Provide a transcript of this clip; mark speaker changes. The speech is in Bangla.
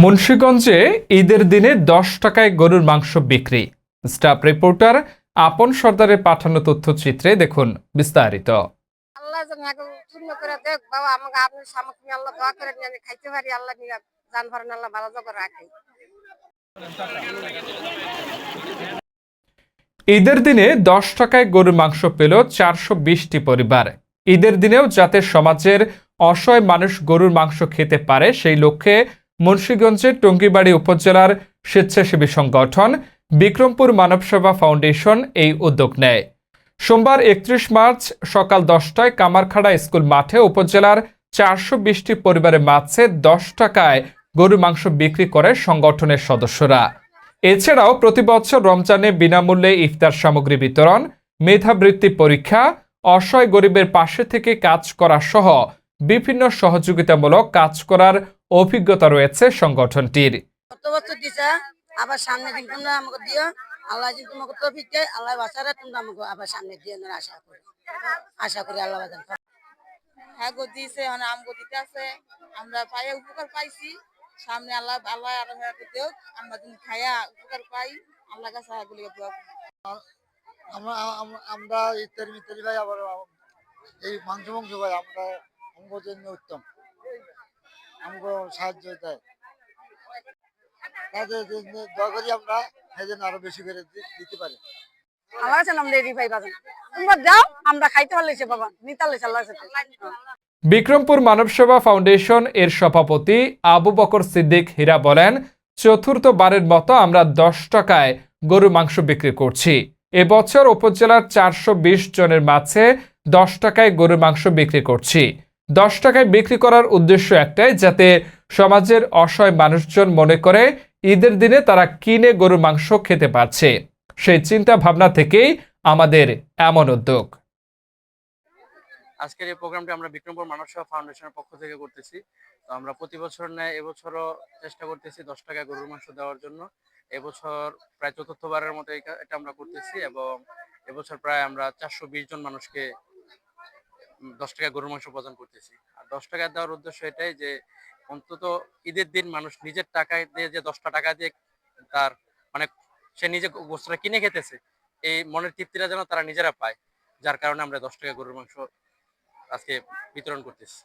Speaker 1: মুন্সীগঞ্জে ঈদের দিনে দশ টাকায় গরুর মাংস বিক্রি। স্টাফ রিপোর্টার আপন সর্দারের পাঠানো তথ্যচিত্রে দেখুন বিস্তারিত।
Speaker 2: আল্লাহ যেন আগে পূর্ণ করে দেখ বাবা আমাকে আপনি সামগ্রী আল্লাহ দোয়া করে নিয়ে আমি খাইতে পারি আল্লাহ নিয়ে জান ভরেন আল্লাহ ভালো জগর রাখে।
Speaker 1: ঈদের দিনে দশ টাকায় গরুর মাংস পেল চারশো বিশটি পরিবার। ঈদের দিনেও যাতে সমাজের অসহায় মানুষ গরুর মাংস খেতে পারে সেই লক্ষ্যে মুন্সীগঞ্জের টঙ্গিবাড়ি উপজেলার স্বেচ্ছাসেবী সংগঠন বিক্রমপুর মানবসেবা ফাউন্ডেশন এই উদ্যোগ নেয়। সোমবার একত্রিশ মার্চ সকাল দশটায় কামারখাড়া স্কুল মাঠে উপজেলার চারশো বিশটি পরিবারের মাঝে দশ টাকায় গরু মাংস বিক্রি করে সংগঠনের সদস্যরা। এছাড়াও প্রতি বছর রমজানে বিনামূল্যে ইফতার সামগ্রী বিতরণ, মেধাবৃত্তি পরীক্ষা, অসহায় গরিবের পাশে থেকে কাজ করা সহ বিভিন্ন সহযোগিতামূলক কাজ করার অভিজ্ঞতা রয়েছে সংগঠনটির।
Speaker 2: কত বছর দিছে আবার সামনে দিন তোমরা আমাকে দিও। আল্লাহ দিন তোমাকে তৌফিক দেয়। আল্লাহ বাসারা তোমরা আমাকে আবার সামনে না আশা করি। আশা করি আল্লাহ বাজান
Speaker 3: হ্যাঁ গো দিয়েছে মানে আছে। আমরা পাইয়া উপকার পাইছি। সামনে আল্লাহ আল্লাহ আরও দেও আমরা যদি খাইয়া উপকার পাই। আল্লাহ কাছে এগুলি
Speaker 4: আমরা আমরা ইত্যাদি ইত্যাদি ভাই আবার এই মাংস মাংস ভাই আমরা আমাদের জন্য উত্তম। আমাকে সাহায্য দেয়। তাদের জন্য দয়া করি আমরা সেই জন্য আরও বেশি করে দিতে পারি।
Speaker 2: আল্লাহ কাছে আমরা রেডি ভাই তোমরা যাও আমরা খাইতে পারলেছে বাবা নিতে পারলেছে আল্লাহ সাথে।
Speaker 1: বিক্রমপুর মানবসেবা ফাউন্ডেশন এর সভাপতি আবু বকর সিদ্দিক হীরা বলেন চতুর্থবারের মতো আমরা দশ টাকায় গরু মাংস বিক্রি করছি। এবছর উপজেলার চারশো বিশ জনের মাঝে দশ টাকায় গরুর মাংস বিক্রি করছি। দশ টাকায় বিক্রি করার উদ্দেশ্য একটাই, যাতে সমাজের অসহায় মানুষজন মনে করে ঈদের দিনে তারা কিনে গরুর মাংস খেতে পারছে। সেই চিন্তা ভাবনা থেকেই আমাদের এমন উদ্যোগ।
Speaker 5: আজকের এই প্রোগ্রামটি আমরা বিক্রমপুর মানব সেবা ফাউন্ডেশনের পক্ষ থেকে করতেছি। তো আমরা প্রতি বছর ন্যায় এবছরও চেষ্টা করতেছি দশ টাকা গরুর মাংস দেওয়ার জন্য। এবছর প্রায় চতুর্থবারের মতো এটা আমরা করতেছি এবং এবছর প্রায় আমরা চারশো বিশ জন মানুষকে দশ টাকা গরুর মাংস উপার্জন করতেছি। আর দশ টাকা দেওয়ার উদ্দেশ্য এটাই যে, অন্তত ঈদের দিন মানুষ নিজের টাকায় দিয়ে যে দশটা টাকা দিয়ে তার মানে সে নিজে বস্তুটা কিনে খেতেছে, এই মনের তৃপ্তিটা যেন তারা নিজেরা পায়। যার কারণে আমরা দশ টাকা গরুর মাংস আজকে বিতরণ করতেছি।